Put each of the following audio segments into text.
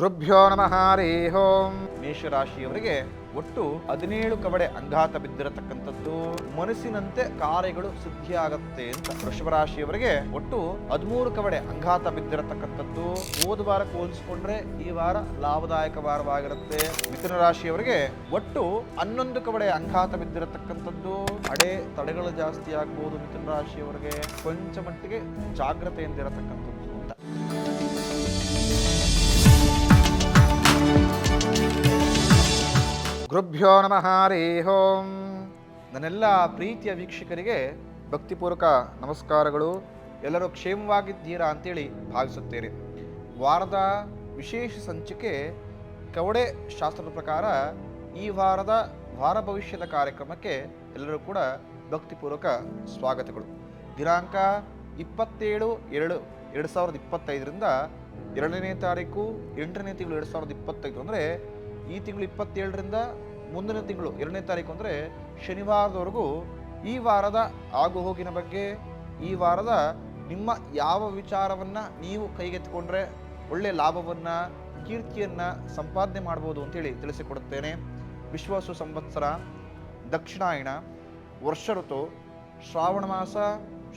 ಗುರುಭ್ಯೋ ನಮಃ, ಹರಿ ಓಂ. ಮೇಷರಾಶಿಯವರಿಗೆ ಒಟ್ಟು ಹದಿನೇಳು ಕವಡೆ ಅಂಘಾತ ಬಿದ್ದಿರತಕ್ಕಂಥದ್ದು. ಮನಸ್ಸಿನಂತೆ ಕಾರ್ಯಗಳು ಸಿದ್ಧಿಯಾಗತ್ತೆ ಅಂತ ವೃಷಭ ರಾಶಿಯವರಿಗೆ ಒಟ್ಟು ಹದಿಮೂರು ಕವಡೆ ಅಂಘಾತ ಬಿದ್ದಿರತಕ್ಕಂಥದ್ದು. ಹೋದ ವಾರ ಹೋಲಿಸ್ಕೊಂಡ್ರೆ ಈ ವಾರ ಲಾಭದಾಯಕ ವಾರವಾಗಿರುತ್ತೆ. ಮಿಥುನ ರಾಶಿಯವರಿಗೆ ಒಟ್ಟು ಹನ್ನೊಂದು ಕವಡೆ ಅಂಘಾತ ಬಿದ್ದಿರತಕ್ಕಂಥದ್ದು. ಅಡೆ ತಡೆಗಳು ಜಾಸ್ತಿ ಆಗ್ಬೋದು ಮಿಥುನ ರಾಶಿಯವರಿಗೆ. ಕೊಂಚ ಮಟ್ಟಿಗೆ ಜಾಗ್ರತೆಯಿಂದ ಗುರುಭ್ಯೋ ನಮಃ, ಹರಿ ಹೋಂ ನನ್ನೆಲ್ಲ ಪ್ರೀತಿಯ ವೀಕ್ಷಕರಿಗೆ ಭಕ್ತಿಪೂರ್ವಕ ನಮಸ್ಕಾರಗಳು. ಎಲ್ಲರೂ ಕ್ಷೇಮವಾಗಿದ್ದೀರಾ ಅಂತೇಳಿ ಭಾವಿಸುತ್ತೇನೆ. ವಾರದ ವಿಶೇಷ ಸಂಚಿಕೆ ಕವಡೆ ಶಾಸ್ತ್ರದ ಪ್ರಕಾರ ಈ ವಾರದ ವಾರ ಭವಿಷ್ಯದ ಕಾರ್ಯಕ್ರಮಕ್ಕೆ ಎಲ್ಲರೂ ಕೂಡ ಭಕ್ತಿಪೂರ್ವಕ ಸ್ವಾಗತಗಳು. ದಿನಾಂಕ ಇಪ್ಪತ್ತೇಳು ಎರಡು ಎರಡು ಸಾವಿರದ ಇಪ್ಪತ್ತೈದರಿಂದ ಎರಡನೇ ತಾರೀಕು, ಎಂಟನೇ ತಿಂಗಳು ಎರಡು ಸಾವಿರದ ಇಪ್ಪತ್ತೈದು ಅಂದರೆ ಈ ತಿಂಗಳು ಇಪ್ಪತ್ತೇಳರಿಂದ ಮುಂದಿನ ತಿಂಗಳು ಎರಡನೇ ತಾರೀಕು ಅಂದರೆ ಶನಿವಾರದವರೆಗೂ ಈ ವಾರದ ಆಗು ಹೋಗಿನ ಬಗ್ಗೆ ಈ ವಾರದ ನಿಮ್ಮ ಯಾವ ವಿಚಾರವನ್ನು ನೀವು ಕೈಗೆತ್ತಿಕೊಂಡ್ರೆ ಒಳ್ಳೆಯ ಲಾಭವನ್ನು, ಕೀರ್ತಿಯನ್ನು ಸಂಪಾದನೆ ಮಾಡ್ಬೋದು ಅಂತೇಳಿ ತಿಳಿಸಿಕೊಡುತ್ತೇನೆ. ವಿಶ್ವಾಸು ಸಂವತ್ಸರ, ದಕ್ಷಿಣಾಯಣ, ವರ್ಷ ಋತು, ಶ್ರಾವಣ ಮಾಸ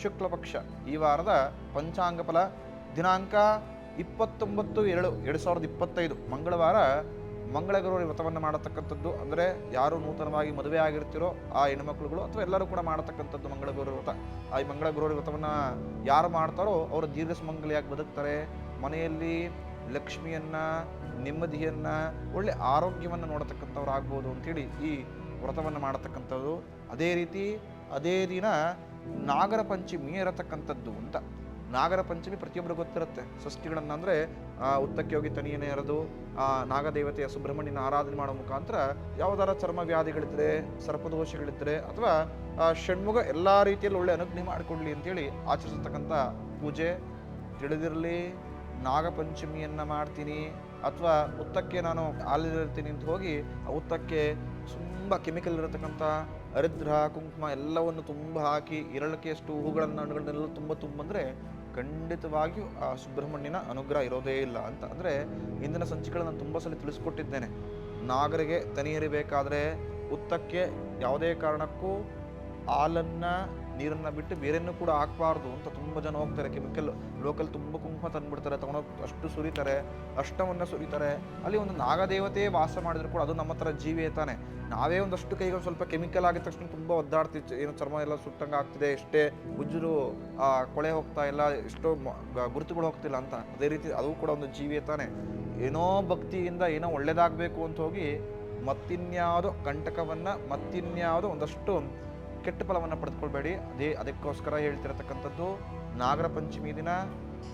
ಶುಕ್ಲಪಕ್ಷ ಈ ವಾರದ ಪಂಚಾಂಗ ಫಲ. ದಿನಾಂಕ ಇಪ್ಪತ್ತೊಂಬತ್ತು ಎರಡು ಎರಡು ಸಾವಿರದ ಇಪ್ಪತ್ತೈದು ಮಂಗಳವಾರ ಮಂಗಳಗೌರಿ ವ್ರತವನ್ನು ಮಾಡತಕ್ಕಂಥದ್ದು, ಅಂದರೆ ಯಾರು ನೂತನವಾಗಿ ಮದುವೆ ಆಗಿರ್ತಿರೋ ಆ ಹೆಣ್ಮಕ್ಳುಗಳು ಅಥವಾ ಎಲ್ಲರೂ ಕೂಡ ಮಾಡತಕ್ಕಂಥದ್ದು ಮಂಗಳಗೌರಿ ವ್ರತ. ಆ ಮಂಗಳ ಮಂಗಳಗೌರಿ ವ್ರತವನ್ನು ಯಾರು ಮಾಡ್ತಾರೋ ಅವರು ದೀರ್ಘ ಸುಮಂಗಲಿಯಾಗಿ ಬದುಕ್ತಾರೆ. ಮನೆಯಲ್ಲಿ ಲಕ್ಷ್ಮಿಯನ್ನು, ನೆಮ್ಮದಿಯನ್ನು, ಒಳ್ಳೆ ಆರೋಗ್ಯವನ್ನು ನೋಡತಕ್ಕಂಥವ್ರು ಆಗ್ಬೋದು ಅಂತೇಳಿ ಈ ವ್ರತವನ್ನು ಮಾಡತಕ್ಕಂಥದ್ದು. ಅದೇ ರೀತಿ ಅದೇ ದಿನ ನಾಗರ ಪಂಚಮಿ ಇರತಕ್ಕಂಥದ್ದು ಅಂತ. ನಾಗರ ಪಂಚಮಿ ಪ್ರತಿಯೊಬ್ಬರು ಗೊತ್ತಿರುತ್ತೆ. ಷಷ್ಠಿಗಳನ್ನು ಅಂದರೆ ಉತ್ತಕ್ಕೆ ಹೋಗಿ ತನಿಯನ್ನೇ ಎರೆದು ಆ ನಾಗದೇವತೆಯ ಸುಬ್ರಹ್ಮಣ್ಯನ ಆರಾಧನೆ ಮಾಡೋ ಮುಖಾಂತರ ಯಾವುದಾರ ಚರ್ಮ ವ್ಯಾಧಿಗಳಿದ್ರೆ, ಸರ್ಪದೋಷಗಳಿದ್ರೆ ಅಥವಾ ಷಣ್ಮುಗ ಎಲ್ಲ ರೀತಿಯಲ್ಲಿ ಒಳ್ಳೆ ಅನುಜ್ಞೆ ಮಾಡಿಕೊಡ್ಲಿ ಅಂತೇಳಿ ಆಚರಿಸತಕ್ಕಂಥ ಪೂಜೆ. ತಿಳಿದಿರಲಿ ನಾಗಪಂಚಮಿಯನ್ನು ಮಾಡ್ತೀನಿ, ಅಥವಾ ಉತ್ತಕ್ಕೆ ನಾನು ಹಾಲಿರ್ತೀನಿ ಅಂತ ಹೋಗಿ, ಆ ಉತ್ತಕ್ಕೆ ತುಂಬ ಕೆಮಿಕಲ್ ಇರತಕ್ಕಂಥ ಹರಿದ್ರ, ಕುಂಕುಮ ಎಲ್ಲವನ್ನು ತುಂಬ ಹಾಕಿ ಎರಳಕೆಯಷ್ಟು ಹೂಗಳನ್ನು ಹಣ್ಣುಗಳನ್ನೆಲ್ಲ ತುಂಬ ತುಂಬಂದ್ರೆ ಖಂಡಿತವಾಗಿಯೂ ಆ ಸುಬ್ರಹ್ಮಣ್ಯನ ಅನುಗ್ರಹ ಇರೋದೇ ಇಲ್ಲ ಅಂತ. ಅಂದರೆ ಇಂದಿನ ಸಂಚಿಕೆಗಳನ್ನು ನಾನು ತುಂಬ ಸಲ ತಿಳಿಸ್ಕೊಟ್ಟಿದ್ದೇನೆ. ನಾಗರಿಗೆ ತನಿ ಹರಿಬೇಕಾದ್ರೆ ಉತ್ತಕ್ಕೆ ಯಾವುದೇ ಕಾರಣಕ್ಕೂ ಹಾಲನ್ನು ನೀರನ್ನು ಬಿಟ್ಟು ಬೇರೆಯನ್ನು ಕೂಡ ಹಾಕಬಾರ್ದು ಅಂತ ತುಂಬ ಜನ ಹೋಗ್ತಾರೆ. ಕೆಮಿಕಲ್ ಲೋಕಲ್ ತುಂಬ ಕುಂಕುಮ ತಂದುಬಿಡ್ತಾರೆ. ತಗೊಂಡೋಗಿ ಅಷ್ಟು ಸುರಿತಾರೆ, ಅಷ್ಟವನ್ನು ಸುರಿತಾರೆ. ಅಲ್ಲಿ ಒಂದು ನಾಗದೇವತೆ ವಾಸ ಮಾಡಿದ್ರು ಕೂಡ ಅದು ನಮ್ಮ ಥರ ಜೀವಿ ತಾನೆ. ನಾವೇ ಒಂದಷ್ಟು ಕೈಗಳು ಸ್ವಲ್ಪ ಕೆಮಿಕಲ್ ಆಗಿದ ತಕ್ಷಣ ತುಂಬ ಒದ್ದಾಡ್ತಿತ್ತು ಏನೋ ಚರ್ಮ ಎಲ್ಲ ಸುಟ್ಟಂಗೆ ಆಗ್ತಿದೆ, ಎಷ್ಟೇ ಉಜ್ಜುರು ಕೊಳೆ ಹೋಗ್ತಾ ಇಲ್ಲ, ಎಷ್ಟೋ ಗುರುತುಗಳು ಹೋಗ್ತಿಲ್ಲ ಅಂತ. ಅದೇ ರೀತಿ ಅದು ಕೂಡ ಒಂದು ಜೀವಿ ತಾನೆ. ಏನೋ ಭಕ್ತಿಯಿಂದ ಏನೋ ಒಳ್ಳೇದಾಗಬೇಕು ಅಂತ ಹೋಗಿ ಮತ್ತಿನ್ಯಾವುದೋ ಕಂಟಕವನ್ನು ಮತ್ತಿನ್ಯಾವುದೋ ಒಂದಷ್ಟು ಕೆಟ್ಟ ಫಲವನ್ನು ಪಡೆದುಕೊಳ್ಬೇಡಿ. ಅದೇ ಅದಕ್ಕೋಸ್ಕರ ಹೇಳ್ತಿರತಕ್ಕಂಥದ್ದು, ನಾಗರ ಪಂಚಮಿ ದಿನ,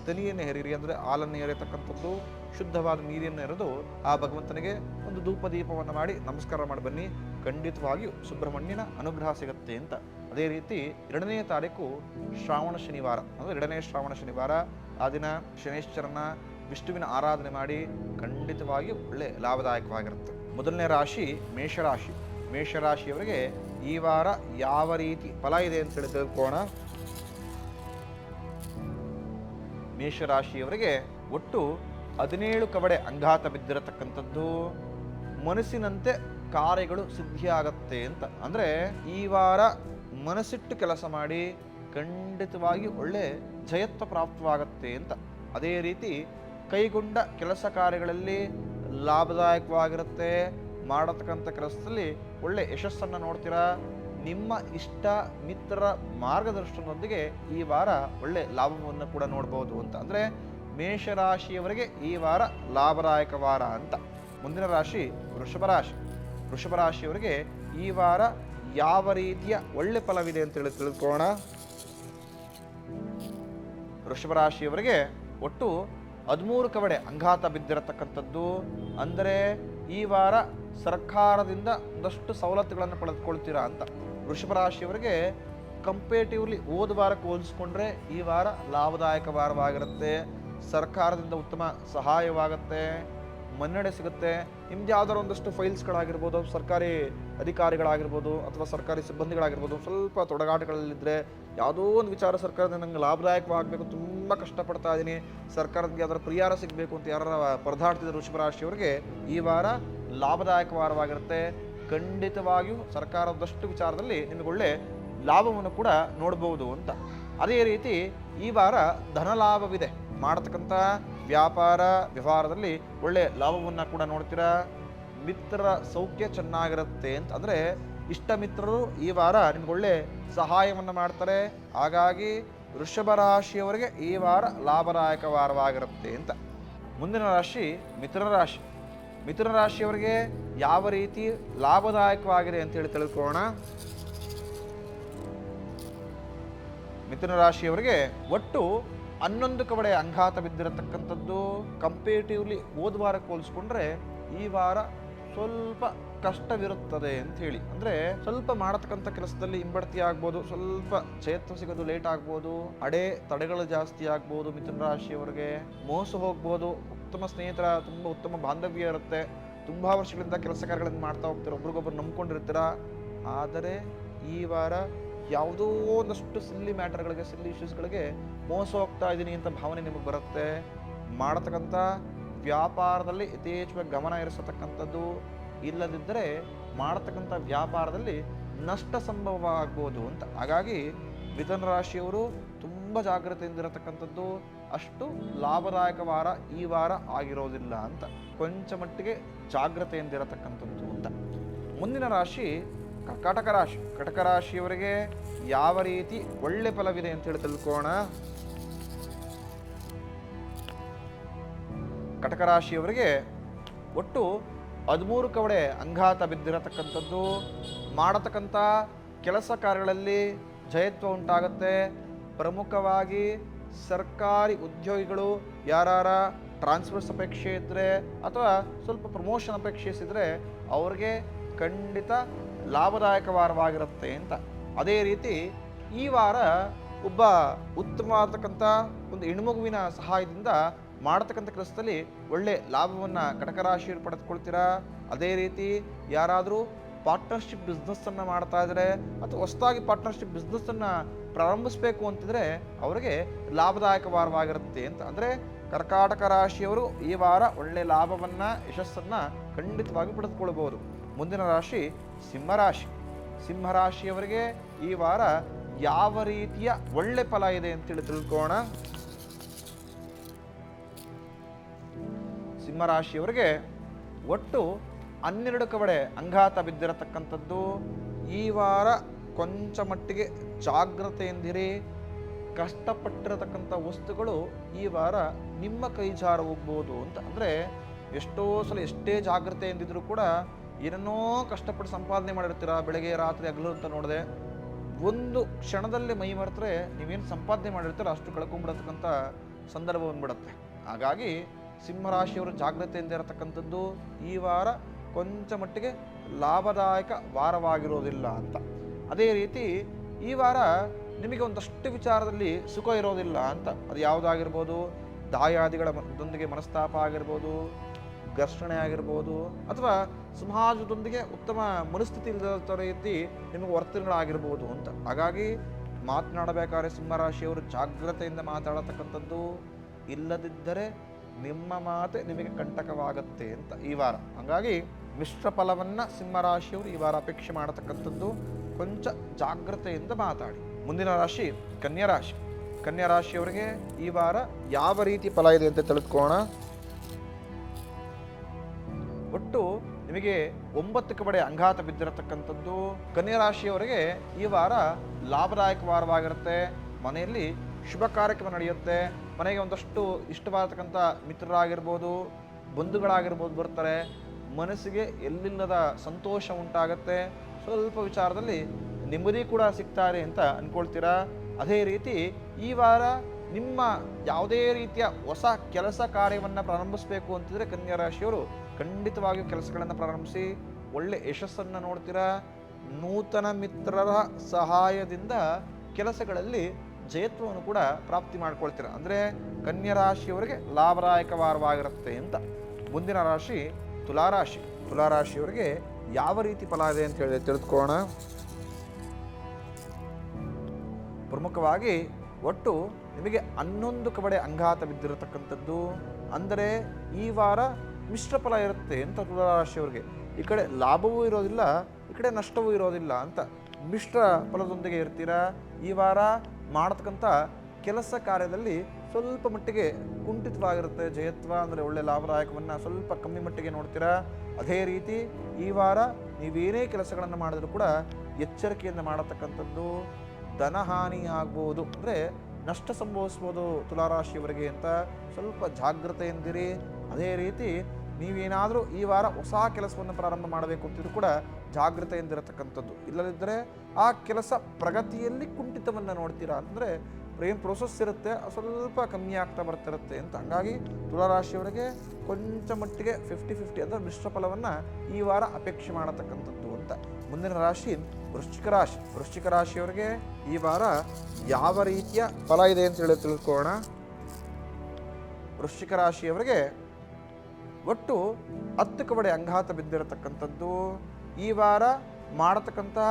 ತನಿಯನ್ನು ಹೆರಿರಿ ಅಂದರೆ ಹಾಲನ್ನು ಎರೆಯತಕ್ಕಂಥದ್ದು, ಶುದ್ಧವಾದ ನೀರಿಯನ್ನು ಎರೆದು ಆ ಭಗವಂತನಿಗೆ ಒಂದು ಧೂಪ ದೀಪವನ್ನು ಮಾಡಿ ನಮಸ್ಕಾರ ಮಾಡಿ ಬನ್ನಿ. ಖಂಡಿತವಾಗಿಯೂ ಸುಬ್ರಹ್ಮಣ್ಯನ ಅನುಗ್ರಹ ಸಿಗುತ್ತೆ ಅಂತ. ಅದೇ ರೀತಿ ಎರಡನೇ ತಾರೀಕು ಶ್ರಾವಣ ಶನಿವಾರ. ಅಂದರೆ ಎರಡನೇ ಶ್ರಾವಣ ಶನಿವಾರ. ಆ ದಿನ ಶನೇಶ್ವರನ ವಿಷ್ಣುವಿನ ಆರಾಧನೆ ಮಾಡಿ ಖಂಡಿತವಾಗಿಯೂ ಒಳ್ಳೆ ಲಾಭದಾಯಕವಾಗಿರುತ್ತೆ. ಮೊದಲನೇ ರಾಶಿ ಮೇಷರಾಶಿ. ಮೇಷರಾಶಿಯವರಿಗೆ ಈ ವಾರ ಯಾವ ರೀತಿ ಫಲ ಇದೆ ಅಂತ ಹೇಳಿ ತಿಳ್ಕೋಣ ಮೇಷರಾಶಿಯವರಿಗೆ ಒಟ್ಟು ಹದಿನೇಳು ಕವಡೆ ಅಂಗಾತ ಬಿದ್ದಿರತಕ್ಕಂಥದ್ದು. ಮನಸ್ಸಿನಂತೆ ಕಾರ್ಯಗಳು ಸಿದ್ಧಿಯಾಗತ್ತೆ ಅಂತ. ಅಂದರೆ ಈ ವಾರ ಮನಸ್ಸಿಟ್ಟು ಕೆಲಸ ಮಾಡಿ ಖಂಡಿತವಾಗಿ ಒಳ್ಳೆ ಜಯತ್ವ ಪ್ರಾಪ್ತವಾಗತ್ತೆ ಅಂತ. ಅದೇ ರೀತಿ ಕೈಗೊಂಡ ಕೆಲಸ ಕಾರ್ಯಗಳಲ್ಲಿ ಲಾಭದಾಯಕವಾಗಿರುತ್ತೆ. ಮಾಡತಕ್ಕಂಥ ಕೆಲಸದಲ್ಲಿ ಒಳ್ಳೆ ಯಶಸ್ಸನ್ನು ನೋಡ್ತೀರಾ? ನಿಮ್ಮ ಇಷ್ಟ ಮಿತ್ರರ ಮಾರ್ಗದರ್ಶನದೊಂದಿಗೆ ಈ ವಾರ ಒಳ್ಳೆ ಲಾಭವನ್ನು ಕೂಡ ನೋಡ್ಬೋದು ಅಂತ. ಅಂದರೆ ಮೇಷರಾಶಿಯವರಿಗೆ ಈ ವಾರ ಲಾಭದಾಯಕ ವಾರ ಅಂತ. ಮುಂದಿನ ರಾಶಿ ವೃಷಭ ರಾಶಿ. ವೃಷಭ ರಾಶಿಯವರಿಗೆ ಈ ವಾರ ಯಾವ ರೀತಿಯ ಒಳ್ಳೆ ಫಲವಿದೆ ಅಂತ ಹೇಳಿ ತಿಳ್ಕೊಳ್ಳೋಣ. ವೃಷಭ ರಾಶಿಯವರಿಗೆ ಒಟ್ಟು ಹದಿಮೂರು ಕವಡೆ ಅಂಘಾತ ಬಿದ್ದಿರತಕ್ಕಂಥದ್ದು. ಅಂದರೆ ಈ ವಾರ ಸರ್ಕಾರದಿಂದ ಒಂದಷ್ಟು ಸವಲತ್ತುಗಳನ್ನು ಪಡೆದುಕೊಳ್ತೀರಾ ಅಂತ. ವೃಷಭ ರಾಶಿಯವರಿಗೆ ಕಂಪೇಟಿವ್ಲಿ ಹೋದ ವಾರಕ್ಕೆ ಹೋಲಿಸ್ಕೊಂಡ್ರೆ ಈ ವಾರ ಲಾಭದಾಯಕ ವಾರವಾಗಿರುತ್ತೆ. ಸರ್ಕಾರದಿಂದ ಉತ್ತಮ ಸಹಾಯವಾಗುತ್ತೆ. ಮನ್ನಣೆ ಸಿಗುತ್ತೆ. ನಿಮ್ದು ಯಾವ್ದಾರ ಒಂದಷ್ಟು ಫೈಲ್ಸ್ಗಳಾಗಿರ್ಬೋದು, ಸರ್ಕಾರಿ ಅಧಿಕಾರಿಗಳಾಗಿರ್ಬೋದು ಅಥವಾ ಸರ್ಕಾರಿ ಸಿಬ್ಬಂದಿಗಳಾಗಿರ್ಬೋದು, ಸ್ವಲ್ಪ ತೊಡಗಾಟಗಳಲ್ಲಿದ್ದರೆ ಯಾವುದೋ ಒಂದು ವಿಚಾರ ಸರ್ಕಾರದಿಂದ ನಂಗೆ ಲಾಭದಾಯಕವಾಗಬೇಕು, ತುಂಬ ಕಷ್ಟಪಡ್ತಾ ಇದ್ದೀನಿ ಸರ್ಕಾರಕ್ಕೆ ಯಾವ್ದಾರ ಪರಿಹಾರ ಸಿಗಬೇಕು ಅಂತ ಯಾರು ಪರದಾಡ್ತಿದ್ದ ವೃಷಭ ರಾಶಿಯವರಿಗೆ ಈ ವಾರ ಲಾಭದಾಯಕ ವಾರವಾಗಿರುತ್ತೆ. ಖಂಡಿತವಾಗಿಯೂ ಸರ್ಕಾರದಷ್ಟು ವಿಚಾರದಲ್ಲಿ ನಿಮಗೊಳ್ಳೆ ಲಾಭವನ್ನು ಕೂಡ ನೋಡಬಹುದು ಅಂತ. ಅದೇ ರೀತಿ ಈ ವಾರ ಧನ ಲಾಭವಿದೆ ಮಾಡತಕ್ಕಂಥ ವ್ಯಾಪಾರ ವ್ಯವಹಾರದಲ್ಲಿ ಒಳ್ಳೆ ಲಾಭವನ್ನು ಕೂಡ ನೋಡ್ತೀರಾ? ಮಿತ್ರರ ಸೌಖ್ಯ ಚೆನ್ನಾಗಿರುತ್ತೆ ಅಂತ. ಅಂದರೆ ಇಷ್ಟ ಮಿತ್ರರು ಈ ವಾರ ನಿಮ್ಗೆ ಒಳ್ಳೆ ಸಹಾಯವನ್ನು ಮಾಡ್ತಾರೆ. ಹಾಗಾಗಿ ವೃಷಭ ರಾಶಿಯವರಿಗೆ ಈ ವಾರ ಲಾಭದಾಯಕ ವಾರವಾಗಿರುತ್ತೆ ಅಂತ. ಮುಂದಿನ ರಾಶಿ ಮಿಥುನ ರಾಶಿ. ಮಿಥುನ ರಾಶಿಯವರಿಗೆ ಯಾವ ರೀತಿ ಲಾಭದಾಯಕವಾಗಿದೆ ಅಂತೇಳಿ ತಿಳ್ಕೊಳ್ಳೋಣ. ಮಿಥುನ ರಾಶಿಯವರಿಗೆ ಒಟ್ಟು ಹನ್ನೊಂದು ಕಡೆ ಅಂಘಾತ ಬಿದ್ದಿರತಕ್ಕಂಥದ್ದು ಕಂಪೇಟಿವ್ಲಿ ಹೋದ ವಾರಕ್ಕೆ ಹೋಲಿಸ್ಕೊಂಡ್ರೆ ಈ ವಾರ ಸ್ವಲ್ಪ ಕಷ್ಟವಿರುತ್ತದೆ ಅಂತ ಹೇಳಿ. ಅಂದ್ರೆ ಸ್ವಲ್ಪ ಮಾಡತಕ್ಕಂಥ ಕೆಲಸದಲ್ಲಿ ಹಿಂಬಡ್ತಿ ಆಗ್ಬೋದು, ಸ್ವಲ್ಪ ಚೇತನ ಸಿಗೋದು ಲೇಟ್ ಆಗ್ಬೋದು, ಅಡೆ ತಡೆಗಳು ಜಾಸ್ತಿ ಆಗ್ಬೋದು ಮಿಥುನ ರಾಶಿಯವರಿಗೆ, ಮೋಸ ಹೋಗ್ಬೋದು, ಉತ್ತಮ ಸ್ನೇಹಿತರ, ತುಂಬಾ ಉತ್ತಮ ಬಾಂಧವ್ಯ ಇರುತ್ತೆ, ತುಂಬಾ ವರ್ಷಗಳಿಂದ ಕೆಲಸ ಕಾರ್ಯಗಳನ್ನು ಮಾಡ್ತಾ ಹೋಗ್ತಾರೆ, ಒಬ್ರಿಗೊಬ್ರು ನಂಬ್ಕೊಂಡಿರ್ತೀರ, ಆದರೆ ಈ ವಾರ ಯಾವುದೋ ಒಂದಷ್ಟು ಸಿಲ್ಲಿ ಮ್ಯಾಟರ್ಗಳಿಗೆ ಸಿಲ್ಲಿ ಇಶ್ಯೂಸ್ಗಳಿಗೆ ಮೋಸ ಹೋಗ್ತಾ ಇದ್ದೀನಿ ಅಂತ ಭಾವನೆ ನಿಮಗೆ ಬರುತ್ತೆ. ಮಾಡತಕ್ಕಂಥ ವ್ಯಾಪಾರದಲ್ಲಿ ಯಥೇಚ್ಛವಾಗಿ ಗಮನ ಇರಿಸತಕ್ಕಂಥದ್ದು ಇಲ್ಲದಿದ್ದರೆ ಮಾಡತಕ್ಕಂಥ ವ್ಯಾಪಾರದಲ್ಲಿ ನಷ್ಟ ಸಂಭವ ಆಗ್ಬೋದು ಅಂತ. ಹಾಗಾಗಿ ಮಿಥುನ ರಾಶಿಯವರು ತುಂಬ ಜಾಗ್ರತೆಯಿಂದಿರತಕ್ಕಂಥದ್ದು ಅಷ್ಟು ಲಾಭದಾಯಕ ವಾರ ಈ ವಾರ ಆಗಿರೋದಿಲ್ಲ ಅಂತ. ಕೊಂಚ ಮಟ್ಟಿಗೆ ಜಾಗ್ರತೆಯಿಂದಿರತಕ್ಕಂಥದ್ದು ಅಂತ. ಮುಂದಿನ ರಾಶಿ ಕಟಕ ರಾಶಿ ಕಟಕ ರಾಶಿಯವರಿಗೆ ಯಾವ ರೀತಿ ಒಳ್ಳೆ ಫಲವಿದೆ ಅಂತ ಹೇಳಿ ತಿಳ್ಕೋಣ ಕಟಕ ರಾಶಿಯವರಿಗೆ ಒಟ್ಟು ಹದಿಮೂರು ಕವಡೆ ಅಂಘಾತ ಬಿದ್ದಿರತಕ್ಕಂಥದ್ದು, ಮಾಡತಕ್ಕಂಥ ಕೆಲಸ ಕಾರ್ಯಗಳಲ್ಲಿ ಜಯತ್ವ ಉಂಟಾಗುತ್ತೆ. ಪ್ರಮುಖವಾಗಿ ಸರ್ಕಾರಿ ಉದ್ಯೋಗಿಗಳು ಯಾರಾರ ಟ್ರಾನ್ಸ್ಫರ್ಸ್ ಅಪೇಕ್ಷೆ ಇದ್ದರೆ ಅಥವಾ ಸ್ವಲ್ಪ ಪ್ರಮೋಷನ್ ಅಪೇಕ್ಷಿಸಿದರೆ ಅವ್ರಿಗೆ ಖಂಡಿತ ಲಾಭದಾಯಕ ವಾರವಾಗಿರುತ್ತೆ ಅಂತ. ಅದೇ ರೀತಿ ಈ ವಾರ ಒಬ್ಬ ಉತ್ತಮವಾದತಕ್ಕಂಥ ಒಂದು ಹೆಣ್ಮಗುವಿನ ಸಹಾಯದಿಂದ ಮಾಡತಕ್ಕಂಥ ಕೆಲಸದಲ್ಲಿ ಒಳ್ಳೆ ಲಾಭವನ್ನು ಕಟಕರಾಶಿಯಲ್ಲಿ ಪಡೆದುಕೊಳ್ತೀರಾ? ಅದೇ ರೀತಿ ಯಾರಾದರೂ ಪಾರ್ಟ್ನರ್ಶಿಪ್ ಬಿಸ್ನೆಸ್ಸನ್ನು ಮಾಡ್ತಾ ಇದ್ದಾರೆ ಅಥವಾ ಹೊಸದಾಗಿ ಪಾರ್ಟ್ನರ್ಶಿಪ್ ಬಿಸ್ನೆಸ್ಸನ್ನು ಪ್ರಾರಂಭಿಸಬೇಕು ಅಂತಿದ್ರೆ ಅವರಿಗೆ ಲಾಭದಾಯಕ ವಾರವಾಗಿರುತ್ತೆ ಅಂತ. ಅಂದರೆ ಕರ್ಕಾಟಕ ರಾಶಿಯವರು ಈ ವಾರ ಒಳ್ಳೆ ಲಾಭವನ್ನು, ಯಶಸ್ಸನ್ನು ಖಂಡಿತವಾಗಿ ಪಡೆದುಕೊಳ್ಬೋದು ಮುಂದಿನ ರಾಶಿ ಸಿಂಹರಾಶಿ. ಸಿಂಹರಾಶಿಯವರಿಗೆ ಈ ವಾರ ಯಾವ ರೀತಿಯ ಒಳ್ಳೆ ಫಲ ಇದೆ ಅಂತೇಳಿ ತಿಳ್ಕೋಣ ಸಿಂಹರಾಶಿಯವರಿಗೆ ಒಟ್ಟು ಹನ್ನೆರಡು ಕವಡೆ ಅಂಘಾತ ಬಿದ್ದಿರತಕ್ಕಂಥದ್ದು. ಈ ವಾರ ಕೊಂಚ ಮಟ್ಟಿಗೆ ಜಾಗ್ರತೆಯಿಂದಿರಿ. ಕಷ್ಟಪಟ್ಟಿರತಕ್ಕಂಥ ವಸ್ತುಗಳು ಈ ವಾರ ನಿಮ್ಮ ಕೈ ಜಾರ ಹೋಗ್ಬೋದು ಅಂತ. ಅಂದರೆ ಎಷ್ಟೋ ಸಲ ಎಷ್ಟೇ ಜಾಗ್ರತೆಯಿಂದಿದ್ರು ಕೂಡ ಏನನ್ನೋ ಕಷ್ಟಪಟ್ಟು ಸಂಪಾದನೆ ಮಾಡಿರ್ತೀರ? ಬೆಳಗ್ಗೆ, ರಾತ್ರಿ ಹಗಲು ಅಂತ ನೋಡಿದೆ, ಒಂದು ಕ್ಷಣದಲ್ಲಿ ಮೈ ಮರೆತರೆ ನೀವೇನು ಸಂಪಾದನೆ ಮಾಡಿರ್ತೀರ? ಅಷ್ಟು ಕಳ್ಕೊಂಡ್ಬಿಡತಕ್ಕಂಥ ಸಂದರ್ಭ ಬಂದ್ಬಿಡತ್ತೆ. ಹಾಗಾಗಿ ಸಿಂಹರಾಶಿಯವರು ಜಾಗ್ರತೆಯಿಂದ ಇರತಕ್ಕಂಥದ್ದು ಈ ವಾರ ಕೊಂಚ ಮಟ್ಟಿಗೆ ಲಾಭದಾಯಕ ವಾರವಾಗಿರೋದಿಲ್ಲ ಅಂತ. ಅದೇ ರೀತಿ ಈ ವಾರ ನಿಮಗೆ ಒಂದಷ್ಟು ವಿಚಾರದಲ್ಲಿ ಸುಖ ಇರೋದಿಲ್ಲ ಅಂತ. ಅದು ಯಾವುದಾಗಿರ್ಬೋದು? ದಾಯಾದಿಗಳ ದೊಂದಿಗೆ ಮನಸ್ತಾಪ ಆಗಿರ್ಬೋದು ಘರ್ಷಣೆ ಆಗಿರ್ಬೋದು ಅಥವಾ ಸಮಾಜದೊಂದಿಗೆ ಉತ್ತಮ ಮನಸ್ಥಿತಿ ಇಲ್ಲದ ರೀತಿ ನಿಮಗೆ ವರ್ತನೆಗಳಾಗಿರ್ಬೋದು ಅಂತ. ಹಾಗಾಗಿ ಮಾತನಾಡಬೇಕಾದ್ರೆ ಸಿಂಹರಾಶಿಯವರು ಜಾಗ್ರತೆಯಿಂದ ಮಾತಾಡತಕ್ಕಂಥದ್ದು ಇಲ್ಲದಿದ್ದರೆ ನಿಮ್ಮ ಮಾತೆ ನಿಮಗೆ ಕಂಟಕವಾಗುತ್ತೆ ಅಂತ ಈ ವಾರ. ಹಾಗಾಗಿ ಮಿಶ್ರ ಫಲವನ್ನು ಸಿಂಹರಾಶಿಯವರು ಈ ವಾರ ಅಪೇಕ್ಷೆ ಮಾಡತಕ್ಕಂಥದ್ದು ಕೊಂಚ ಜಾಗ್ರತೆಯಿಂದ ಮಾತಾಡಿ. ಮುಂದಿನ ರಾಶಿ ಕನ್ಯಾ ರಾಶಿ. ಕನ್ಯಾ ರಾಶಿಯವರಿಗೆ ಈ ವಾರ ಯಾವ ರೀತಿ ಫಲ ಇದೆ ಅಂತ ತಿಳ್ಕೋಣ ಒಟ್ಟು ನಿಮಗೆ ಒಂಬತ್ತು ಕಡೆ ಅಂಘಾತ ಬಿದ್ದಿರತಕ್ಕಂಥದ್ದು ಕನ್ಯರಾಶಿಯವರಿಗೆ ಈ ವಾರ ಲಾಭದಾಯಕ ವಾರವಾಗಿರುತ್ತೆ. ಮನೆಯಲ್ಲಿ ಶುಭ ಕಾರ್ಯಕ್ರಮ ನಡೆಯುತ್ತೆ. ಮನೆಗೆ ಒಂದಷ್ಟು ಇಷ್ಟವಾದತಕ್ಕಂಥ ಮಿತ್ರರಾಗಿರ್ಬೋದು, ಬಂಧುಗಳಾಗಿರ್ಬೋದು ಬರ್ತಾರೆ. ಮನಸ್ಸಿಗೆ ಎಲ್ಲಿಲ್ಲದ ಸಂತೋಷ ಉಂಟಾಗತ್ತೆ. ಸ್ವಲ್ಪ ವಿಚಾರದಲ್ಲಿ ನೆಮ್ಮದಿ ಕೂಡ ಸಿಗ್ತಾರೆ ಅಂತ ಅಂದ್ಕೊಳ್ತೀರಾ ಅದೇ ರೀತಿ ಈ ವಾರ ನಿಮ್ಮ ಯಾವುದೇ ರೀತಿಯ ಹೊಸ ಕೆಲಸ ಕಾರ್ಯವನ್ನು ಪ್ರಾರಂಭಿಸಬೇಕು ಅಂತಿದ್ರೆ ಕನ್ಯಾ ರಾಶಿಯವರು ಖಂಡಿತವಾಗಿಯೂ ಕೆಲಸಗಳನ್ನು ಪ್ರಾರಂಭಿಸಿ ಒಳ್ಳೆ ಯಶಸ್ಸನ್ನು ನೋಡ್ತೀರಾ? ನೂತನ ಮಿತ್ರರ ಸಹಾಯದಿಂದ ಕೆಲಸಗಳಲ್ಲಿ ಜಯತ್ವವನ್ನು ಕೂಡ ಪ್ರಾಪ್ತಿ ಮಾಡ್ಕೊಳ್ತೀರ? ಅಂದರೆ ಕನ್ಯಾ ರಾಶಿಯವರಿಗೆ ಲಾಭದಾಯಕ ವಾರವಾಗಿರುತ್ತೆ ಅಂತ. ಮುಂದಿನ ರಾಶಿ ತುಲಾರಾಶಿ ತುಲಾರಾಶಿಯವರಿಗೆ ಯಾವ ರೀತಿ ಫಲ ಇದೆ ಅಂತ ಹೇಳಿ ತಿಳಿದುಕೊಳ್ಳೋಣ. ಪ್ರಮುಖವಾಗಿ ಒಟ್ಟು ನಿಮಗೆ ಹನ್ನೊಂದು ಕಬಡೆ ಅಂಗಾತ ಬಿದ್ದಿರತಕ್ಕಂಥದ್ದು. ಅಂದರೆ ಈ ವಾರ ಮಿಶ್ರ ಫಲ ಇರುತ್ತೆ ಅಂತ ತುಲಾರಾಶಿಯವರಿಗೆ ಈ ಕಡೆ ಲಾಭವೂ ಇರೋದಿಲ್ಲ, ಈ ಕಡೆ ನಷ್ಟವೂ ಇರೋದಿಲ್ಲ ಅಂತ ಮಿಶ್ರ ಫಲದೊಂದಿಗೆ ಇರ್ತೀರಾ? ಈ ವಾರ ಮಾಡತಕ್ಕಂಥ ಕೆಲಸ ಕಾರ್ಯದಲ್ಲಿ ಸ್ವಲ್ಪ ಮಟ್ಟಿಗೆ ಕುಂಠಿತವಾಗಿರುತ್ತೆ ಜಯತ್ವ, ಅಂದರೆ ಒಳ್ಳೆ ಲಾಭದಾಯಕವನ್ನು ಸ್ವಲ್ಪ ಕಮ್ಮಿ ಮಟ್ಟಿಗೆ ನೋಡ್ತೀರಾ? ಅದೇ ರೀತಿ ಈ ವಾರ ನೀವೇನೇ ಕೆಲಸಗಳನ್ನು ಮಾಡಿದರೂ ಕೂಡ ಎಚ್ಚರಿಕೆಯಿಂದ ಮಾಡತಕ್ಕಂಥದ್ದು ಧನಹಾನಿ ಆಗ್ಬೋದು. ಅಂದರೆ ನಷ್ಟ ಸಂಭವಿಸ್ಬೋದು ತುಲಾರಾಶಿಯವರಿಗೆ ಅಂತ ಸ್ವಲ್ಪ ಜಾಗ್ರತೆಯಿಂದಿರಿ. ಅದೇ ರೀತಿ ನೀವೇನಾದರೂ ಈ ವಾರ ಹೊಸ ಕೆಲಸವನ್ನು ಪ್ರಾರಂಭ ಮಾಡಬೇಕು ಅಂತಿದ್ರು ಕೂಡ ಜಾಗ್ರತೆಯಿಂದಿರತಕ್ಕಂಥದ್ದು. ಇಲ್ಲದಿದ್ದರೆ ಆ ಕೆಲಸ ಪ್ರಗತಿಯಲ್ಲಿ ಕುಂಠಿತವನ್ನು ನೋಡ್ತೀರಾ ಅಂದರೆ ಏನು ಪ್ರೋಸೆಸ್ ಇರುತ್ತೆ, ಸ್ವಲ್ಪ ಕಮ್ಮಿ ಆಗ್ತಾ ಬರ್ತಿರುತ್ತೆ ಅಂತ. ಹಂಗಾಗಿ ತುಲಾರಾಶಿಯವರಿಗೆ ಕೊಂಚ ಮಟ್ಟಿಗೆ ಫಿಫ್ಟಿ ಫಿಫ್ಟಿ ಅಂದರೆ ಮಿಶ್ರ ಫಲವನ್ನು ಈ ವಾರ ಅಪೇಕ್ಷೆ ಮಾಡತಕ್ಕಂಥದ್ದು ಅಂತ. ಮುಂದಿನ ರಾಶಿ ವೃಶ್ಚಿಕ ರಾಶಿ. ವೃಶ್ಚಿಕ ರಾಶಿಯವರಿಗೆ ಈ ವಾರ ಯಾವ ರೀತಿಯ ಫಲ ಇದೆ ಅಂತ ಹೇಳಿ ತಿಳ್ಕೊಳ್ಳೋಣ. ವೃಶ್ಚಿಕ ರಾಶಿಯವರಿಗೆ ಒಟ್ಟು ಹತ್ತು ಕವಡೆ ಅಂಗಾತ ಬಿದ್ದಿರತಕ್ಕಂಥದ್ದು. ಈ ವಾರ ಮಾಡತಕ್ಕಂತಹ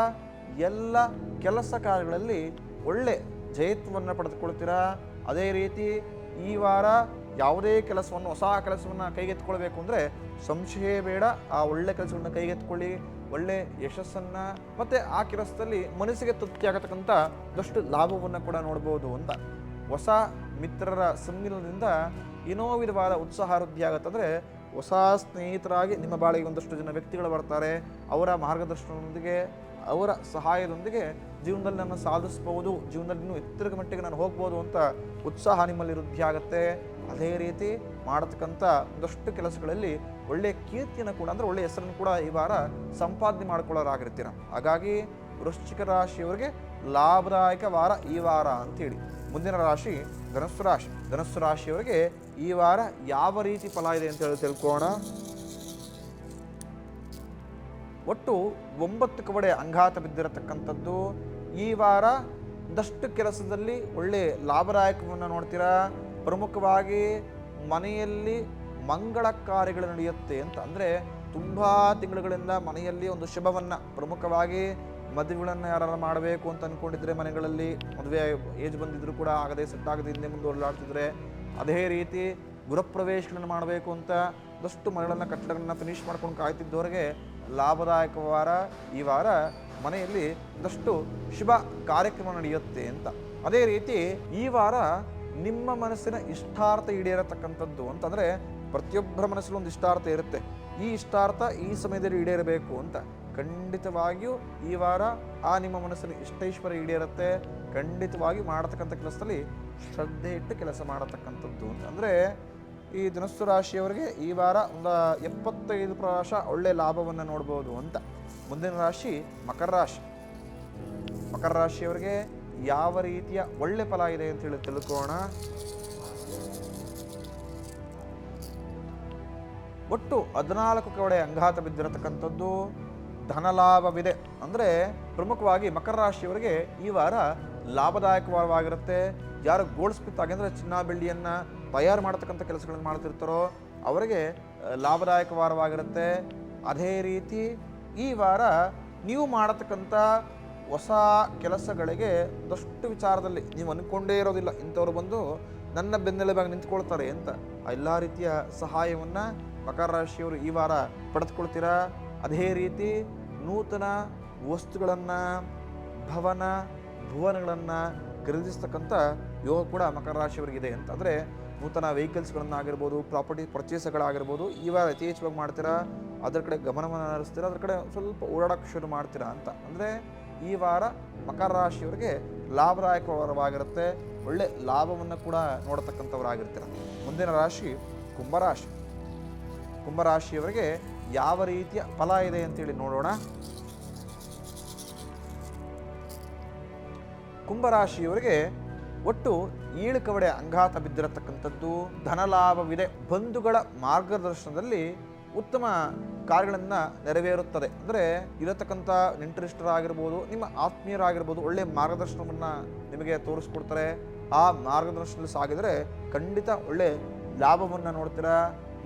ಎಲ್ಲ ಕೆಲಸ ಕಾರ್ಯಗಳಲ್ಲಿ ಒಳ್ಳೆ ಜಯತ್ವವನ್ನು ಪಡೆದುಕೊಳ್ತೀರಾ? ಅದೇ ರೀತಿ ಈ ವಾರ ಯಾವುದೇ ಕೆಲಸವನ್ನು, ಹೊಸ ಕೆಲಸವನ್ನು ಕೈಗೆತ್ಕೊಳ್ಬೇಕು ಅಂದರೆ ಸಂಶಯ ಬೇಡ. ಆ ಒಳ್ಳೆ ಕೆಲಸವನ್ನು ಕೈಗೆತ್ತಿಕೊಳ್ಳಿ. ಒಳ್ಳೆ ಯಶಸ್ಸನ್ನು ಮತ್ತು ಆ ಕೆಲಸದಲ್ಲಿ ಮನಸ್ಸಿಗೆ ತೃಪ್ತಿ ಆಗತಕ್ಕಂಥ ಒಂದಷ್ಟು ಲಾಭವನ್ನು ಕೂಡ ನೋಡ್ಬೋದು ಅಂತ. ಹೊಸ ಮಿತ್ರರ ಸಮ್ಮಿಲನದಿಂದ ಏನೋ ವಿಧವಾದ ಉತ್ಸಾಹ ವೃದ್ಧಿ ಆಗುತ್ತಂದರೆ ಹೊಸ ಸ್ನೇಹಿತರಾಗಿ ನಿಮ್ಮ ಬಾಳಿಗೆ ಒಂದಷ್ಟು ಜನ ವ್ಯಕ್ತಿಗಳು ಬರ್ತಾರೆ. ಅವರ ಮಾರ್ಗದರ್ಶನದೊಂದಿಗೆ, ಅವರ ಸಹಾಯದೊಂದಿಗೆ ಜೀವನದಲ್ಲಿ ನಾನು ಸಾಧಿಸ್ಬೋದು ಜೀವನದಲ್ಲಿ ಇನ್ನೂ ಎತ್ತರದ ಮಟ್ಟಿಗೆ ನಾನು ಹೋಗ್ಬೋದು ಅಂತ ಉತ್ಸಾಹ ನಿಮ್ಮಲ್ಲಿ ವೃದ್ಧಿ ಆಗುತ್ತೆ. ಅದೇ ರೀತಿ ಮಾಡತಕ್ಕಂಥ ಒಂದಷ್ಟು ಕೆಲಸಗಳಲ್ಲಿ ಒಳ್ಳೆಯ ಕೀರ್ತಿಯನ್ನು ಕೂಡ, ಅಂದರೆ ಒಳ್ಳೆಯ ಹೆಸರನ್ನು ಕೂಡ ಈ ವಾರ ಸಂಪಾದನೆ ಮಾಡ್ಕೊಳ್ಳೋರಾಗಿರ್ತೀರ. ಹಾಗಾಗಿ ವೃಶ್ಚಿಕ ರಾಶಿಯವರಿಗೆ ಲಾಭದಾಯಕ ವಾರ ಈ ವಾರ ಅಂತೇಳಿ. ಮುಂದಿನ ರಾಶಿ ಧನಸ್ಸು ರಾಶಿ. ಧನಸ್ಸು ರಾಶಿಯವರಿಗೆ ಈ ವಾರ ಯಾವ ರೀತಿ ಫಲ ಇದೆ ಅಂತ ಹೇಳಿ ತಿಳ್ಕೋಣ ಒಟ್ಟು ಒಂಬತ್ತು ಕವಡೆ ಅಂಘಾತ ಬಿದ್ದಿರತಕ್ಕಂಥದ್ದು. ಈ ವಾರ ಒಂದಷ್ಟು ಕೆಲಸದಲ್ಲಿ ಒಳ್ಳೆ ಲಾಭದಾಯಕವನ್ನು ನೋಡ್ತೀರಾ? ಪ್ರಮುಖವಾಗಿ ಮನೆಯಲ್ಲಿ ಮಂಗಳ ಕಾರ್ಯಗಳು ನಡೆಯುತ್ತೆ ಅಂತ. ಅಂದರೆ ತುಂಬ ತಿಂಗಳುಗಳಿಂದ ಮನೆಯಲ್ಲಿ ಒಂದು ಶುಭವನ್ನು ಪ್ರಮುಖವಾಗಿ ಮದುವೆಗಳನ್ನು ಯಾರು ಮಾಡಬೇಕು ಅಂತ ಅಂದ್ಕೊಂಡಿದ್ರೆ ಮನೆಗಳಲ್ಲಿ ಮದುವೆ ಏಜ್ ಬಂದಿದ್ರು ಕೂಡ ಆಗದೆ ಸೆಟ್ ಆಗದೆ ಹಿಂದೆ ಮುಂದೆ ಓಡಾಡ್ತಿದ್ರೆ ಅದೇ ರೀತಿ ಗೃಹಪ್ರವೇಶಗಳನ್ನು ಮಾಡಬೇಕು ಅಂತ ಒಂದಷ್ಟು ಮನೆಗಳನ್ನು ಕಟ್ಟಡಗಳನ್ನು ಫಿನಿಶ್ ಮಾಡ್ಕೊಂಡು ಕಾಯ್ತಿದ್ದವರಿಗೆ ಲಾಭದಾಯಕ ವಾರ ಈ ವಾರ ಮನೆಯಲ್ಲಿ ಒಂದಷ್ಟು ಶುಭ ಕಾರ್ಯಕ್ರಮ ನಡೆಯುತ್ತೆ ಅಂತ. ಅದೇ ರೀತಿ ಈ ವಾರ ನಿಮ್ಮ ಮನಸ್ಸಿನ ಇಷ್ಟಾರ್ಥ ಈಡೇರತಕ್ಕಂಥದ್ದು ಅಂತಂದರೆ ಪ್ರತಿಯೊಬ್ಬರ ಮನಸ್ಸಲ್ಲಿ ಒಂದು ಇಷ್ಟಾರ್ಥ ಇರುತ್ತೆ. ಈ ಇಷ್ಟಾರ್ಥ ಈ ಸಮಯದಲ್ಲಿ ಈಡೇರಬೇಕು ಅಂತ. ಖಂಡಿತವಾಗಿಯೂ ಈ ವಾರ ಆ ನಿಮ್ಮ ಮನಸ್ಸಲ್ಲಿ ಇಷ್ಟೈಶ್ವರ ಈಡೇರುತ್ತೆ. ಖಂಡಿತವಾಗಿ ಮಾಡತಕ್ಕಂಥ ಕೆಲಸದಲ್ಲಿ ಶ್ರದ್ಧೆ ಇಟ್ಟು ಕೆಲಸ ಮಾಡತಕ್ಕಂಥದ್ದು. ಅಂದರೆ ಈ ಧನಸ್ಸು ರಾಶಿಯವರಿಗೆ ಈ ವಾರ ಒಂದು ಎಪ್ಪತ್ತೈದು ಪ್ರಾಶ ಒಳ್ಳೆಯ ಲಾಭವನ್ನು ನೋಡ್ಬೋದು ಅಂತ. ಮುಂದಿನ ರಾಶಿ ಮಕರ ರಾಶಿ. ಮಕರ ರಾಶಿಯವರಿಗೆ ಯಾವ ರೀತಿಯ ಒಳ್ಳೆ ಫಲ ಇದೆ ಅಂತ ಹೇಳಿ ತಿಳ್ಕೋಣ ಒಟ್ಟು ಹದಿನಾಲ್ಕು ಕಡೆ ಅಂಗಾತ ಬಿದ್ದಿರತಕ್ಕಂಥದ್ದು. ಧನಲಾಭವಿದೆ. ಅಂದರೆ ಪ್ರಮುಖವಾಗಿ ಮಕರ ರಾಶಿಯವರಿಗೆ ಈ ವಾರ ಲಾಭದಾಯಕವಾಗಿರುತ್ತೆ. ಯಾರು ಗೋಲ್ಡ್ ಸ್ಮಿತ್ ಆಗಿ ಅಂದರೆ ಚಿನ್ನ, ಬೆಳ್ಳಿಯನ್ನು ತಯಾರು ಮಾಡತಕ್ಕಂಥ ಕೆಲಸಗಳನ್ನು ಮಾಡ್ತಿರ್ತಾರೋ ಅವರಿಗೆ ಲಾಭದಾಯಕ ವಾರವಾಗಿರುತ್ತೆ. ಅದೇ ರೀತಿ ಈ ವಾರ ನೀವು ಮಾಡತಕ್ಕಂಥ ಹೊಸ ಕೆಲಸಗಳಿಗೆ ಒಂದಷ್ಟು ವಿಚಾರದಲ್ಲಿ ನೀವು ಅಂದ್ಕೊಂಡೇ ಇರೋದಿಲ್ಲ. ಇಂಥವ್ರು ಬಂದು ನನ್ನ ಬೆನ್ನೆಲುಬಾಗಿ ನಿಂತ್ಕೊಳ್ತಾರೆ ಅಂತ. ಎಲ್ಲ ರೀತಿಯ ಸಹಾಯವನ್ನು ಮಕರ ರಾಶಿಯವರು ಈ ವಾರ ಪಡೆದುಕೊಳ್ತೀರಾ? ಅದೇ ರೀತಿ ನೂತನ ವಸ್ತುಗಳನ್ನು, ಭವನ, ಭುವನಗಳನ್ನು ಖರೀದಿಸ್ತಕ್ಕಂಥ ಯೋಗ ಕೂಡ ಮಕರ ರಾಶಿಯವರಿಗಿದೆ. ಅಂತ ಅಂದರೆ ನೂತನ ವೆಹಿಕಲ್ಸ್ಗಳನ್ನಾಗಿರ್ಬೋದು ಪ್ರಾಪರ್ಟಿ ಪರ್ಚೇಸ್ಗಳಾಗಿರ್ಬೋದು ಈ ವಾರ ಯಥೇಚ್ಛವಾಗಿ ಮಾಡ್ತೀರಾ, ಅದರ ಕಡೆ ಗಮನವನ್ನು ಹರಿಸ್ತೀರಾ, ಅದ್ರ ಕಡೆ ಸ್ವಲ್ಪ ಓಡಾಡೋಕ್ಕೆ ಶುರು ಮಾಡ್ತೀರಾ ಅಂತ. ಅಂದರೆ ಈ ವಾರ ಮಕರ ರಾಶಿಯವರಿಗೆ ಲಾಭದಾಯಕ ವಾರವಾಗಿರುತ್ತೆ ಒಳ್ಳೆ ಲಾಭವನ್ನು ಕೂಡ ನೋಡತಕ್ಕಂಥವರಾಗಿರ್ತೀರ. ಮುಂದಿನ ರಾಶಿ ಕುಂಭರಾಶಿ ಕುಂಭರಾಶಿಯವರಿಗೆ ಯಾವ ರೀತಿಯ ಫಲ ಇದೆ ಅಂತೇಳಿ ನೋಡೋಣ. ಕುಂಭರಾಶಿಯವರಿಗೆ ಒಟ್ಟು ಏಳು ಕವಡೆ ಅಂಗಾತ ಬಿದ್ದಿರತಕ್ಕಂಥದ್ದು, ಧನಲಾಭವಿದೆ. ಬಂಧುಗಳ ಮಾರ್ಗದರ್ಶನದಲ್ಲಿ ಉತ್ತಮ ಕಾರ್ಯಗಳನ್ನು ನೆರವೇರುತ್ತದೆ. ಅಂದರೆ ಇರತಕ್ಕಂಥ ನೆಂಟರಿಷ್ಟರಾಗಿರ್ಬೋದು, ನಿಮ್ಮ ಆತ್ಮೀಯರಾಗಿರ್ಬೋದು ಒಳ್ಳೆಯ ಮಾರ್ಗದರ್ಶನವನ್ನು ನಿಮಗೆ ತೋರಿಸ್ಕೊಡ್ತಾರೆ. ಆ ಮಾರ್ಗದರ್ಶನದಲ್ಲಿ ಸಾಗಿದರೆ ಖಂಡಿತ ಒಳ್ಳೆ ಲಾಭವನ್ನು ನೋಡ್ತೀರಾ.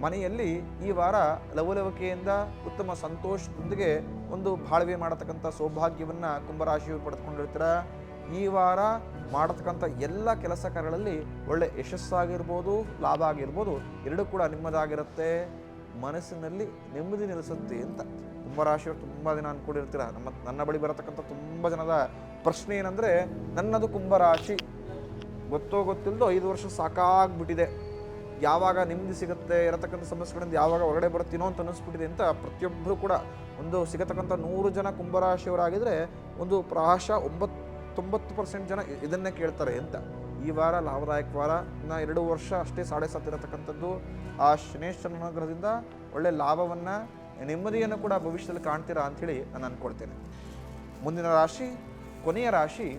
ಮನೆಯಲ್ಲಿ ಈ ವಾರ ಲವಲವಿಕೆಯಿಂದ ಉತ್ತಮ ಸಂತೋಷದೊಂದಿಗೆ ಒಂದು ಬಾಳ್ವೆ ಮಾಡತಕ್ಕಂಥ ಸೌಭಾಗ್ಯವನ್ನು ಕುಂಭರಾಶಿಯು ಪಡೆದುಕೊಂಡಿರ್ತೀರ. ಈ ವಾರ ಮಾಡತಕ್ಕಂಥ ಎಲ್ಲ ಕೆಲಸ ಕಾರ್ಯಗಳಲ್ಲಿ ಒಳ್ಳೆ ಯಶಸ್ಸಾಗಿರ್ಬೋದು, ಲಾಭ ಆಗಿರ್ಬೋದು, ಎರಡೂ ಕೂಡ ನಿಮ್ಮದಾಗಿರುತ್ತೆ. ಮನಸ್ಸಿನಲ್ಲಿ ನೆಮ್ಮದಿ ನೆಲೆಸುತ್ತೆ ಅಂತ ಕುಂಭರಾಶಿಯವರು ತುಂಬ ದಿನ ಅಂದ್ಕೊಂಡಿರ್ತೀರ. ನಮ್ಮ, ನನ್ನ ಬಳಿ ಬರತಕ್ಕಂಥ ತುಂಬ ಜನದ ಪ್ರಶ್ನೆ ಏನಂದರೆ, ನನ್ನದು ಕುಂಭರಾಶಿ ಗೊತ್ತೋ ಗೊತ್ತಿಲ್ಲದೋ ಐದು ವರ್ಷ ಸಾಕಾಗ್ಬಿಟ್ಟಿದೆ. ಯಾವಾಗ ನೆಮ್ಮದಿ ಸಿಗುತ್ತೆ, ಇರತಕ್ಕಂಥ ಸಮಸ್ಯೆಗಳಿಂದ ಯಾವಾಗ ಹೊರಗಡೆ ಬರುತ್ತೀನೋ ಅಂತ ಅನ್ನಿಸ್ಬಿಟ್ಟಿದೆ ಅಂತ ಪ್ರತಿಯೊಬ್ಬರು ಕೂಡ ಒಂದು ಸಿಗತಕ್ಕಂಥ ನೂರು ಜನ ಕುಂಭರಾಶಿಯವರಾಗಿದ್ದರೆ ಒಂದು ಪ್ರಾಯಶಃ ಒಂಬತ್ತು ತೊಂಬತ್ತು ಪರ್ಸೆಂಟ್ ಜನ ಇದನ್ನೇ ಕೇಳ್ತಾರೆ ಅಂತ. ಈ ವಾರ ಲಾಭದಾಯಕ ವಾರ. ಇನ್ನು ಎರಡು ವರ್ಷ ಅಷ್ಟೇ ಸಾಡೆ ಸಾತ್ ಇರತಕ್ಕಂಥದ್ದು. ಆ ಶನೇಶ್ವರನ ಅನುಗ್ರಹದಿಂದ ಒಳ್ಳೆ ಲಾಭವನ್ನು, ನೆಮ್ಮದಿಯನ್ನು ಕೂಡ ಭವಿಷ್ಯದಲ್ಲಿ ಕಾಣ್ತೀರಾ ಅಂಥೇಳಿ ನಾನು ಅಂದ್ಕೊಳ್ತೇನೆ ಮುಂದಿನ ರಾಶಿ, ಕೊನೆಯ ರಾಶಿ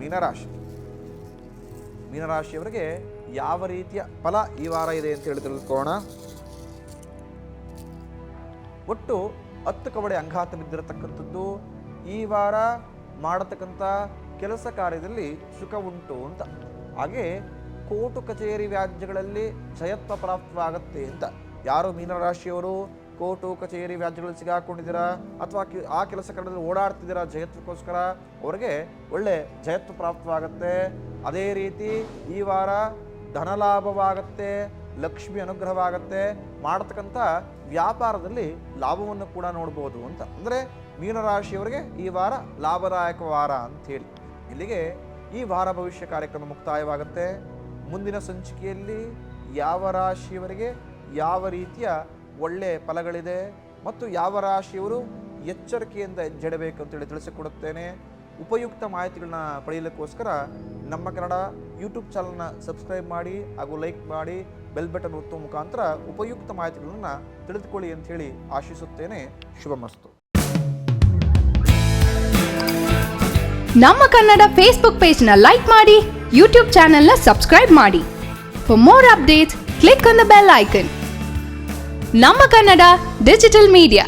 ಮೀನರಾಶಿ. ಮೀನರಾಶಿಯವರಿಗೆ ಯಾವ ರೀತಿಯ ಫಲ ಈ ವಾರ ಇದೆ ಅಂತ ಹೇಳಿ ತಿಳ್ಕೊಳ್ಳೋಣ. ಒಟ್ಟು ಹತ್ತು ಕವಡೆ ಅಂಘಾತ ಬಿದ್ದಿರತಕ್ಕಂಥದ್ದು. ಈ ವಾರ ಮಾಡತಕ್ಕಂಥ ಕೆಲಸ ಕಾರ್ಯದಲ್ಲಿ ಸುಖ ಉಂಟು ಅಂತ. ಹಾಗೆ ಕೋರ್ಟು ಕಚೇರಿ ವ್ಯಾಜ್ಯಗಳಲ್ಲಿ ಜಯತ್ವ ಪ್ರಾಪ್ತವಾಗತ್ತೆ ಅಂತ. ಯಾರು ಮೀನರಾಶಿಯವರು ಕೋಟು ಕಚೇರಿ ವ್ಯಾಜ್ಯಗಳಲ್ಲಿ ಸಿಗಾಕೊಂಡಿದ್ದೀರಾ? ಅಥವಾ ಆ ಕೆಲಸ ಕಾರ್ಯದಲ್ಲಿ ಓಡಾಡ್ತಿದ್ದೀರಾ ಜಯತ್ವಕ್ಕೋಸ್ಕರ? ಅವರಿಗೆ ಒಳ್ಳೆ ಜಯತ್ವ ಪ್ರಾಪ್ತವಾಗತ್ತೆ. ಅದೇ ರೀತಿ ಈ ವಾರ ಧನಲಾಭವಾಗತ್ತೆ, ಲಕ್ಷ್ಮಿ ಅನುಗ್ರಹವಾಗತ್ತೆ, ಮಾಡತಕ್ಕಂಥ ವ್ಯಾಪಾರದಲ್ಲಿ ಲಾಭವನ್ನು ಕೂಡ ನೋಡ್ಬೋದು ಅಂತ. ಅಂದರೆ ಮೀನರಾಶಿಯವರಿಗೆ ಈ ವಾರ ಲಾಭದಾಯಕ ವಾರ ಅಂತ ಹೇಳಿ ಇಲ್ಲಿಗೆ ಈ ವಾರ ಭವಿಷ್ಯ ಕಾರ್ಯಕ್ರಮ ಮುಕ್ತಾಯವಾಗುತ್ತೆ. ಮುಂದಿನ ಸಂಚಿಕೆಯಲ್ಲಿ ಯಾವ ರಾಶಿಯವರಿಗೆ ಯಾವ ರೀತಿಯ ಒಳ್ಳೆ ಫಲಗಳಿದೆ ಮತ್ತು ಯಾವ ರಾಶಿಯವರು ಎಚ್ಚರಿಕೆಯಿಂದ ಹೆಜ್ಜೆಡಬೇಕು ಅಂತೇಳಿ ತಿಳಿಸಿಕೊಡುತ್ತೇನೆ. ಉಪಯುಕ್ತ ಮಾಹಿತಿಗಳನ್ನ ಪಡೆಯಲಿಕ್ಕೋಸ್ಕರ ನಮ್ಮ ಕನ್ನಡ ಯೂಟ್ಯೂಬ್ ಚಾನಲ್ನ ಸಬ್ಸ್ಕ್ರೈಬ್ ಮಾಡಿ ಹಾಗೂ ಲೈಕ್ ಮಾಡಿ ಬೆಲ್ ಬಟನ್ ಒತ್ತುವ ಮುಖಾಂತರ ಉಪಯುಕ್ತ ಮಾಹಿತಿಗಳನ್ನು ತಿಳಿದುಕೊಳ್ಳಿ ಅಂತ ಹೇಳಿ ಆಶಿಸುತ್ತೇನೆ. ಶುಭಮಸ್ತು ನಮ್ಮ ಕನ್ನಡ ಫೇಸ್ಬುಕ್ ಪೇಜ್ನ ಲೈಕ್ ಮಾಡಿ ಯೂಟ್ಯೂಬ್ ಚಾನೆಲ್ನ ಸಬ್ಸ್ಕ್ರೈಬ್ ಮಾಡಿ. For more updates click on the bell icon ನಮ್ಮ ಕನ್ನಡ ಡಿಜಿಟಲ್ ಮೀಡಿಯಾ